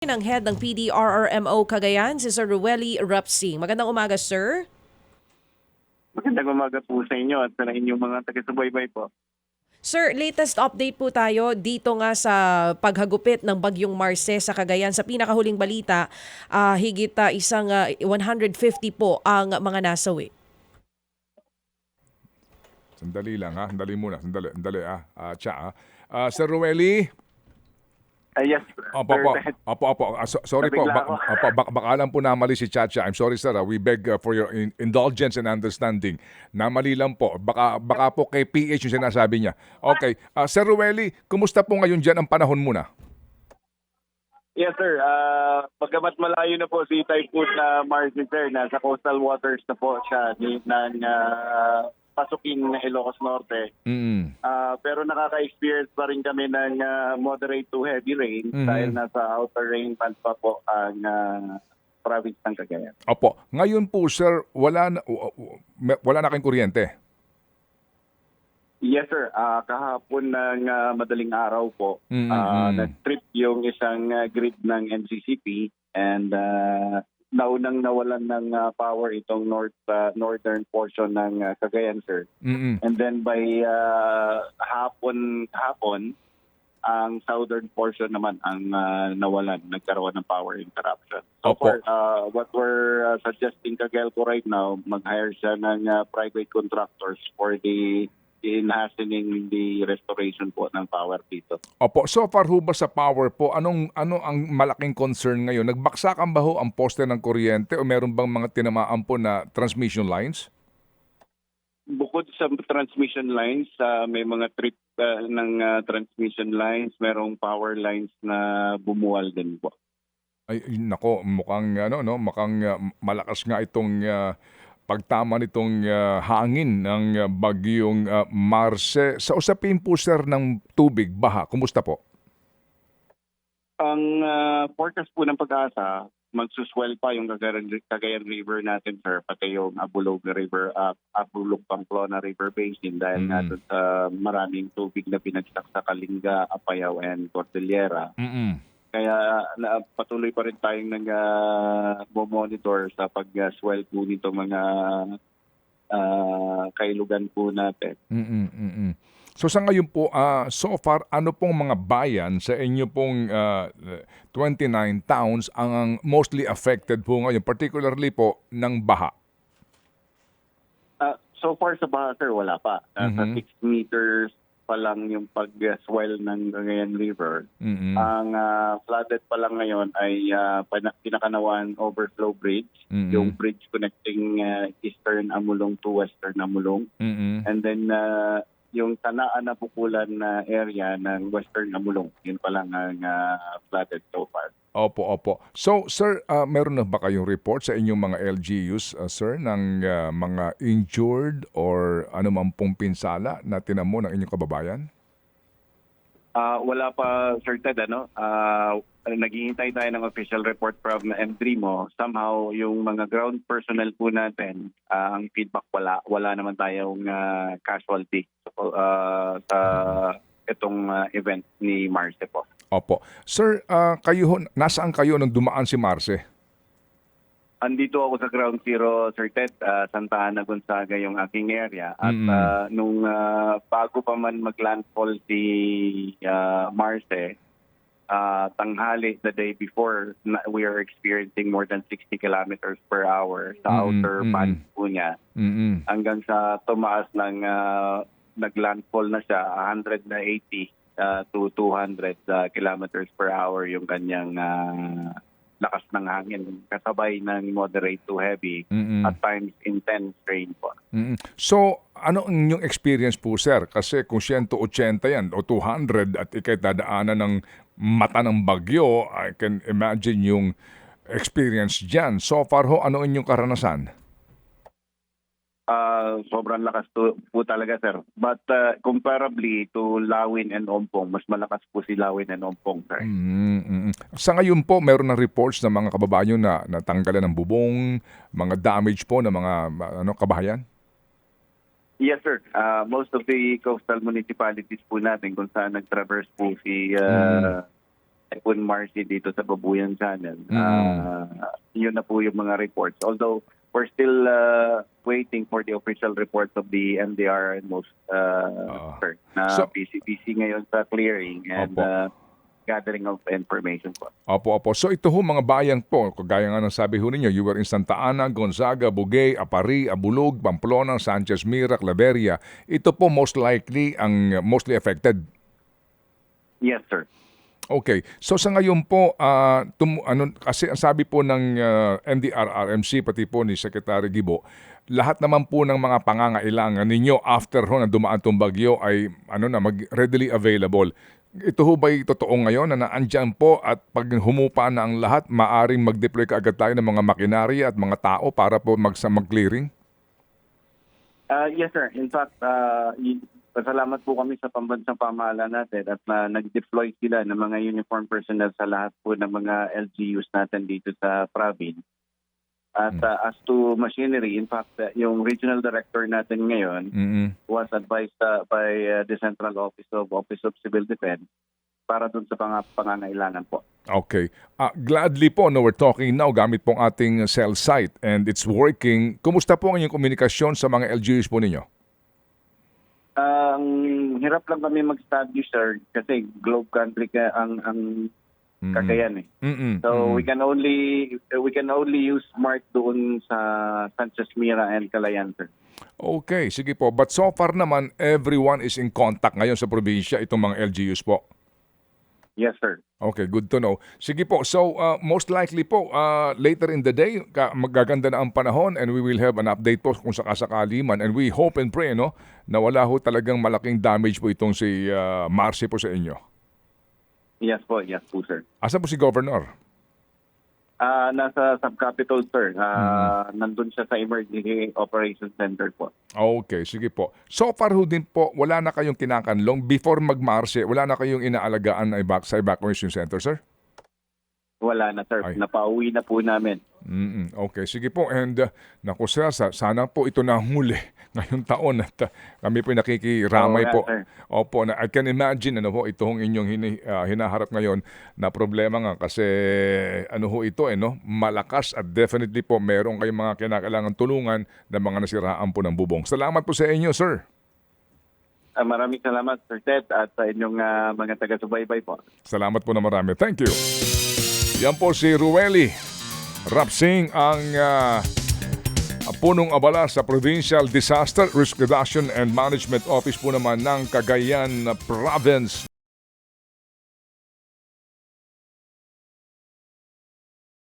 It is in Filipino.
ng head ng PDRRMO Cagayan, si Sir Rueli Rapsing. Magandang umaga, sir. Magandang umaga po sa inyo at sa inyong mga taga-subaybay po. Sir, latest update po tayo dito nga sa paghagupit ng bagyong Marce sa Cagayan. Sa pinakahuling balita, ah, higit ah, isang ah, 150 po ang mga nasawi. Sandali lang ha, sandali muna, sandali, sandali ah, ah, tsa ah. Ah, Sir Rueli, Ah, yes, opo, sir. opo, opo, opo, Ah, so- sorry po, ba, opo, bak- baka lang po namali si Chacha. I'm sorry sir, ah. we beg ah, for your in- indulgence and understanding. Namali lang po, baka, baka po kay PH yung sinasabi niya. Okay, Ah, Sir Rueli, kumusta po ngayon dyan ang panahon muna? Yes, sir. Uh, pagkamat malayo na po si Typhoon na Marcy, sir, nasa coastal waters na po siya ni, ng ah, pasukin na Ilocos Norte. Mm. Ah, pero nakaka-experience pa rin kami ng ah, moderate to heavy rain Mhm. dahil nasa outer rain band pa po ang ah, province ng Cagayan. Opo, ngayon po sir, wala na, wala na kayong kuryente. Yes, sir. Ah, kahapon ng ah, madaling araw po, Mm, Ah, mm. nag-trip yung isang ah, grid ng NCCP and uh, naunang nawalan ng ah, power itong north ah, northern portion ng ah, Cagayan sir. Mm-mm. And then by ah, hapon hapon ang southern portion naman ang ah, nawalan, nagkaroon ng power interruption. So Opo. far, ah, what we're ah, suggesting Cagelco right now, mag-hire siya ng ah, private contractors for the in hastening the restoration po ng power dito. Opo, so far ho ba sa power po, anong ano ang malaking concern ngayon? Nagbaksakan ba ho ang poste ng kuryente o meron bang mga tinamaan po na transmission lines? Bukod sa transmission lines, ah, may mga trip ah, ng ah, transmission lines, merong power lines na bumuwal din po. Ay ay, nako, mukhang ano no, mukhang uh, malakas nga itong uh, pagtama nitong uh, hangin ng uh, bagyong uh, Marce. Sa usapin po sir ng tubig, baha, kumusta po? Ang ah, forecast po ng pag-asa, magsuswell pa yung Cagayan, Cagayan River natin, sir, pati yung Abulog River, uh, Abulog Pamplona River Basin dahil Mm. nga sa maraming tubig na pinagsak sa Kalinga, Apayao, and Cordillera. Mm. Kaya na, patuloy pa rin tayong nag-monitor sa pag-swell po nito mga ah, kailugan po natin. Mm. Mm. So sa ngayon po, ah, so far ano pong mga bayan sa inyo pong ah, 29 towns ang mostly affected po ngayon, particularly po ng baha? Ah, so far sa baha, sir, wala pa. Nasa Mhm. 6 meters pa lang yung pag-swell ng Cagayan River. Mm. Ang ah, flooded pa lang ngayon ay ah, pana- Pinakanawan Overflow Bridge, Mm. yung bridge connecting ah, Eastern Amulong to Western Amulong. Mm. And then ah, yung Tanaan na Pukulan na area ng Western Amulong, yun pa lang ang ah, flooded so far. Opo, opo. So, sir, ah, meron na ba kayong report sa inyong mga LGUs, ah, sir, ng ah, mga injured or anumang pong pinsala na tinamo ng inyong kababayan? Ah, wala pa Sir Ted, ano? Ah, naghihintay tayo ng official report from MDRIMO. Somehow, yung mga ground personnel po natin, ah, ang feedback wala. Wala naman tayong ah, casualty ah, sa itong ah, event ni Marce po. Opo. Sir, ah, kayo, nasaan kayo nung dumaan si Marce? Andito ako sa ground zero, Sir Ted, ah, Santa Ana, Gonzaga, yung aking area. At Mm. ah, nung ah, bago pa man maglandfall si ah, Marce, ah, tanghali the day before, na, we are experiencing more than 60 kilometers per hour sa Mm, outer mm. band po niya. Mm. Hanggang sa tumaas ng ah, naglandfall na siya, 180 ah, to 200 ah, kilometers per hour yung kanyang ah, lakas ng hangin kasabay ng moderate to heavy Mm. at times intense rain po. Mm. So, ano ang inyong experience po, sir? Kasi kung 180 yan o 200 at ikay dadaanan ng mata ng bagyo, I can imagine yung experience dyan. So far ho, ano inyong karanasan? Sobrang lakas to, po talaga sir. But ah, comparably to Lawin and Ompong, mas malakas po si Lawin and Ompong sir. Mm, mm, mm. Sa ngayon po, meron na reports ng mga kababayan na natanggalan ng bubong, mga damage po ng mga ano kabahayan? Yes sir. Ah, most of the coastal municipalities po natin kung saan nag-traverse po si ah, Typhoon Marcy dito sa Babuyan Channel. Mm. Ah, yun na po yung mga reports. Although, we're still uh, waiting for the official reports of the NDR and most uh, sir, na So- PCPC ngayon sa clearing and Opo. uh, gathering of information po. Opo, opo. So ito ho mga bayan po, kagaya nga ng sabi ho ninyo, you were in Santa Ana, Gonzaga, Bugay, Apari, Abulog, Pamplona, Sanchez Mira, Claveria. Ito po most likely ang mostly affected. Yes, sir. Okay. So sa ngayon po, ah, tum- ano, kasi ang sabi po ng ah, NDRRMC, pati po ni Secretary Gibo, lahat naman po ng mga pangangailangan ninyo after ho na dumaan tong bagyo ay ano na mag readily available. Ito ho ba'y totoo ngayon na naandyan po at pag humupa na ang lahat, maaring mag-deploy kaagad tayo ng mga makinarya at mga tao para po mag mag-clearing? Uh, yes, sir. In fact, uh, pasalamat po kami sa pambansang pamahalaan natin at na nag-deploy sila ng mga uniform personnel sa lahat po ng mga LGUs natin dito sa province. At uh, as to machinery, in fact, uh, yung regional director natin ngayon mm was advised uh, by uh, the Central Office of Office of Civil Defense para dun sa pang- pangangailangan po. Okay. Ah, gladly po, no, we're talking now gamit pong ating cell site and it's working. Kumusta po ang inyong komunikasyon sa mga LGUs po ninyo? Ang hirap lang kami mag-establish, sir, kasi globe country ka ang ang Mm-mm. Cagayan eh. Mm-mm. So we Mm-mm. can only we can only use Smart doon sa Sanchez Mira and Calayan, sir. Okay, sige po. But so far naman, everyone is in contact ngayon sa probinsya, itong mga LGUs po. Yes, sir. Okay, good to know. Sige po, so uh, most likely po, uh, later in the day, magaganda na ang panahon and we will have an update po kung sakasakali man. And we hope and pray no, na wala ho talagang malaking damage po itong si uh, Marcy po sa inyo. Yes po, yes po, sir. Asa po si Governor? Ah, nasa subcapital, sir. Ah, Mm-hmm. nandun siya sa Emergency Operations Center po. Okay, sige po. So far ho din po, wala na kayong kinakanlong before mag-Marcy, wala na kayong inaalagaan na evac- sa evacuation center, sir? Wala na, sir. Ay. Napauwi na po namin. Mm Okay, sige po. And uh, naku sir, sa- sana po ito na ang huli ngayong taon at uh, kami po nakikiramay Oo nga, po. sir. Opo, na, I can imagine ano po itong inyong hini- ah, hinaharap ngayon na problema nga kasi ano ho ito eh no, malakas at definitely po meron kayong mga kinakailangan tulungan ng mga nasiraan po ng bubong. Salamat po sa inyo, sir. Ah, maraming salamat, Sir Ted, at sa inyong ah, mga taga-subaybay po. Salamat po na marami. Thank you. Yan po si Rueli Rapsing ang ah, punong abala sa Provincial Disaster Risk Reduction and Management Office po naman ng Cagayan Province.